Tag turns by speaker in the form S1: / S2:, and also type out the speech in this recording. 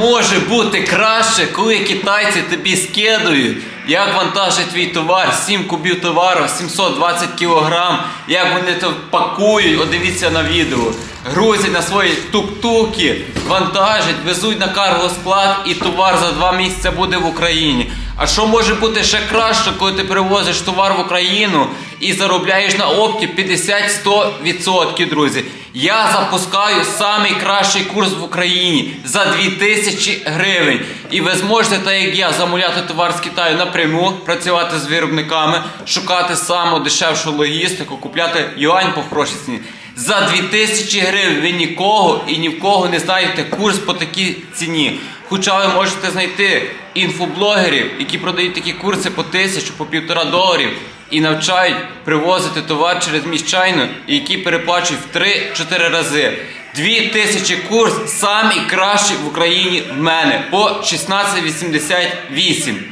S1: може бути краще, коли китайці тобі скидують, як вантажить твій товар, 7 кубів товару, 720 кілограм, як вони то пакують, от на відео. Грузять на свої тук-туки, вантажать, везуть на каргосклад і товар за два місяці буде в Україні. А що може бути ще краще, коли ти привозиш товар в Україну і заробляєш на опті 50-100%, друзі? Я запускаю самий кращий курс в Україні за 2000 гривень. І ви зможете, так як я, замовляти товар з Китаю напряму, працювати з виробниками, шукати саму дешевшу логістику, купляти юань по хорошій ціні. За 2000 гривень ви нікого і ні в кого не знайдете курс по такій ціні. Хоча ви можете знайти інфоблогерів, які продають такі курси по тисячу, по півтора доларів і навчають привозити товар через міщайну, які переплачують в 3-4 рази. Дві тисячі курс самі кращі в Україні в мене по 1688.